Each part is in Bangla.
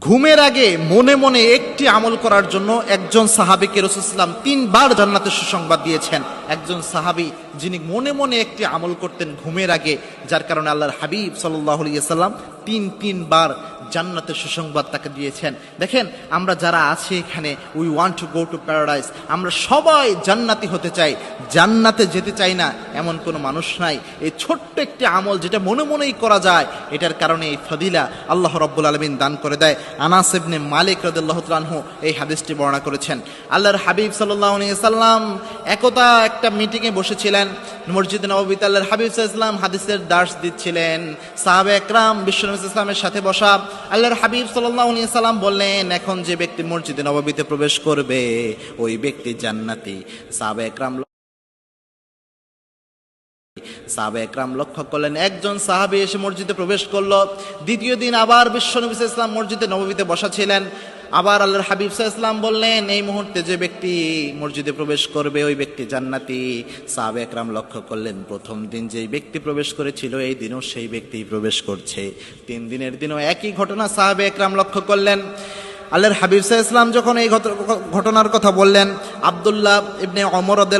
ঘুমের আগে মনে মনে একটি আমল করার জন্য একজন সাহাবিকে রসুলাম তিনবার জান্নাতের সুসংবাদ দিয়েছেন। একজন সাহাবি যিনি মনে মনে একটি আমল করতেন ঘুমের আগে, যার কারণে আল্লাহর হাবিব সাল্লাহ সাল্লাম তিন তিনবার জান্নাতের সুসংবাদ তাকে দিয়েছেন। দেখেন, আমরা যারা আছি এখানে we want to go to paradise আমরা সবাই জান্নাতি হতে চাই। জান্নাতে যেতে চাই না, এমন কোনো মানুষ নাই। এই ছোট্ট একটি আমল যেটা মনে মনেই করা যায়, এটার কারণে এই ফদিলা আল্লাহ রব্বুল আলমিন দান করে দেয়। আনাস ইবনে মালিক রদুল্লাহ তানহু এই হাদিসটি বর্ণনা করেছেন। আল্লাহর হাবিব সাল্লাহ সাল্লাম একতা একটা মিটিংয়ে বসেছিলেন। মসজিদ নবীতে আল্লাহর হাবিব ইসলাম হাদিসের দাস দিচ্ছিলেন। সাহাবে একরাম বিশ্বনবী ইসলামের সাথে বসা, আল্লাহর হাবিব সাল্লাহ সাল্লাম বললেন, এখন যে ব্যক্তি মসজিদে নববীতে প্রবেশ করবে, ওই ব্যক্তি জান্নাতি। সাহাবে একরাম সাহাবে একরাম লক্ষ্য করলেন, একজন সাহাবি এসে মসজিদে প্রবেশ করল। দ্বিতীয় দিন আবার বিশ্বনবী ইসলাম মসজিদে নববীতে বসা ছিলেন। আবার আল্লাহর হাবিব ইসলাম বললেন, এই মুহূর্তে যে ব্যক্তি মসজিদে প্রবেশ করবে, ওই ব্যক্তি জান্নাতি। সাহাবে একরাম লক্ষ্য করলেন, প্রথম দিন যেই ব্যক্তি প্রবেশ করেছিল, এই দিনও সেই ব্যক্তি প্রবেশ করছে। তিন দিনের দিনও একই ঘটনা সাহাবে একরাম লক্ষ্য করলেন। আল্লাহর হাবিব ইসলাম যখন এই ঘটনার কথা বললেন, আবদুল্লাহ ইবনে অমর আদু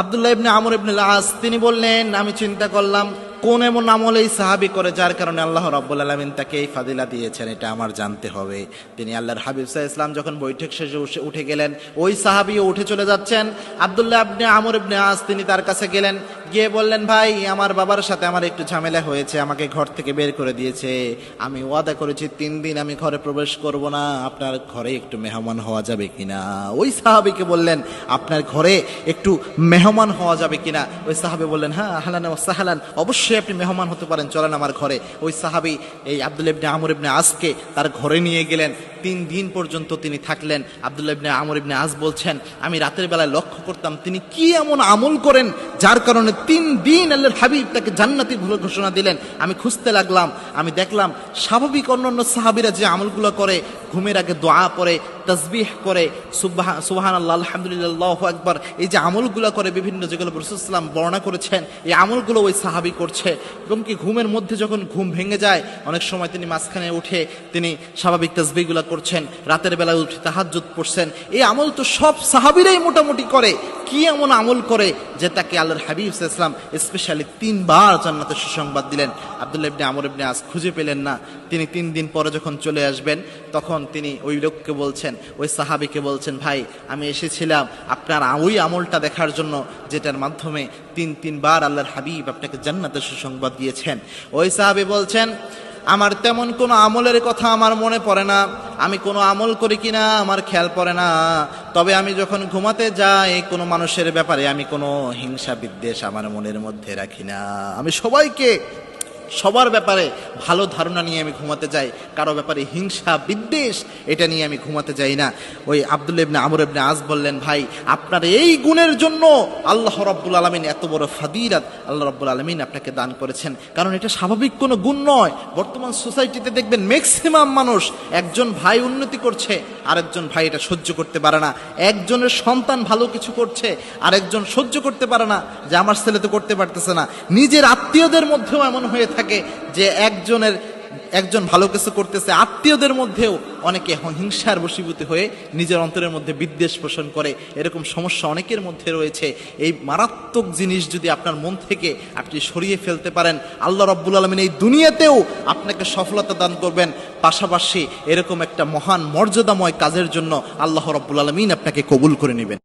আবদুল্লাহ ইবনে আমর ইবনে আস তিনি বললেন, আমি চিন্তা করলাম কোন এমন আমল এই সাহাবি করে যার কারণে আল্লাহ রব্বুল আলমিন তাকে এই ফাদিলা দিয়েছেন, এটা আমার জানতে হবে। তিনি আল্লাহর হাবিব সাহা ইসলাম যখন বৈঠক শেষে উঠে- গেলেন, ওই সাহাবিও উঠে চলে যাচ্ছেন। আবদুল্লাহ আবনে আমর ইবনে আস তিনি তার কাছে গেলেন গিয়ে বললেন, ভাই, আমার বাবার সাথে আমার একটু ঝামেলা হয়েছে, আমাকে ঘর থেকে বের করে দিয়েছে। আমি ওয়াদা করেছি, তিন দিন আমি ঘরে প্রবেশ করব না। আপনার ঘরে একটু মেহমান হওয়া যাবে কিনা? ওই সাহাবিকে বললেন, আপনার ঘরে একটু মেহমান হওয়া যাবে কিনা? ওই সাহাবি বললেন হ্যাঁ আহলান ও সাহালান, অবশ্যই আপনি মেহমান হতে পারেন, চলেন আমার ঘরে। ওই সাহাবি এই আব্দুল ইবনে আমর ইবনে আজকে তার ঘরে নিয়ে গেলেন। তিন দিন পর্যন্ত তিনি থাকলেন। আবদুল্লাহ ইবনে আমর ইবনে আজ বলছেন, আমি রাতের বেলায় লক্ষ্য করতাম তিনি কি এমন আমল করেন, যার কারণে তিন দিন আল্লাহর হাবিব তাকে জান্নাতি ভুল ঘোষণা দিলেন। আমি খুঁজতে লাগলাম, আমি দেখলাম স্বাভাবিক অন্যান্য সাহাবিরা যে আমলগুলো করে, ঘুমের আগে দোয়া পড়ে তসবিহ করে, সুবাহ সুবাহান আল্লাহ আলহামদুলিল্লাহ একবার এই যে আমলগুলো করে বিভিন্ন যেগুলো রসুলাম বর্ণনা করেছেন, এই আমলগুলো ওই সাহাবি করছে। এবং কি ঘুমের মধ্যে যখন ঘুম ভেঙে যায়, অনেক সময় তিনি মাঝখানে উঠে তিনি স্বাভাবিক তসবিগুলো করছেন, রাতের বেলায় উঠে তাহাজ্জুদ পড়ছেন। এই আমল তো সব সাহাবিরাই মোটামুটি করে। কি এমন আমল করে যে তাকে আল্লাহর হাবিব ইসলাম স্পেশালি তিনবার জান্নাতের সুসংবাদ দিলেন? আব্দুল্লাহ ইবনে আমর ইবনে আজ খুঁজে পেলেন না। তিনি তিন দিন পরে যখন চলে আসবেন, তখন তিনি ওই লোককে বলছেন ওই সাহাবিকে বলছেন, ভাই, আমি এসেছিলাম আপনার ওই আমলটা দেখার জন্য, যেটার মাধ্যমে তিন, তিনবার আল্লাহর হাবিব আপনাকে জান্নাতের সুসংবাদ দিয়েছেন। ওই সাহাবি বলছেন, আমার তেমন কোনো আমলের কথা আমার মনে পড়ে না। আমি কোনো আমল করি কিনা, আমার খেয়াল পড়ে না। তবে আমি যখন ঘুমাতে যাই, কোনো মানুষের ব্যাপারে আমি কোনো হিংসা বিদ্বেষ আমার মনের মধ্যে রাখি না। আমি সবাইকে সবার ব্যাপারে ভালো ধারণা নিয়ে আমি ঘুমাতে যাই। কারও ব্যাপারে হিংসা, বিদ্বেষ, এটা নিয়ে আমি ঘুমাতে যাই না। ওই আব্দুল ইবনে আমর ইবনে আজ বললেন, ভাই, আপনার এই গুণের জন্য আল্লাহ রব্বুল আলমিন এত বড় ফাদিরাত আল্লাহ রব্বুল আলমিন আপনাকে দান করেছেন। কারণ এটা স্বাভাবিক কোনো গুণ নয়। বর্তমান সোসাইটিতে দেখবেন ম্যাক্সিমাম মানুষ একজন ভাই উন্নতি করছে, আরেকজন ভাই এটা সহ্য করতে পারে না। একজনের সন্তান ভালো কিছু করছে, আরেকজন সহ্য করতে পারে না। যে আমার ছেলে তো করতে পারতেছে না। নিজের আত্মীয়দের মধ্যেও এমন হয়ে থাকে যে একজনের, একজন ভালো কিছু করতেছে, আত্মীয়দের মধ্যেও অনেকে হিংসার বশীভূত হয়ে নিজের অন্তরের মধ্যে বিদ্বেষ পোষণ করে। এরকম সমস্যা অনেকের মধ্যে রয়েছে। এই মারাত্মক জিনিস যদি আপনার মন থেকে আপনি সরিয়ে ফেলতে পারেন, আল্লাহ রব্বুল আলমিন এই দুনিয়াতেও আপনাকে সফলতা দান করবেন। পাশাপাশি এরকম একটা মহান মর্যাদাময় কাজের জন্য আল্লাহ রব্বুল আলমিন আপনাকে কবুল করে নেবেন।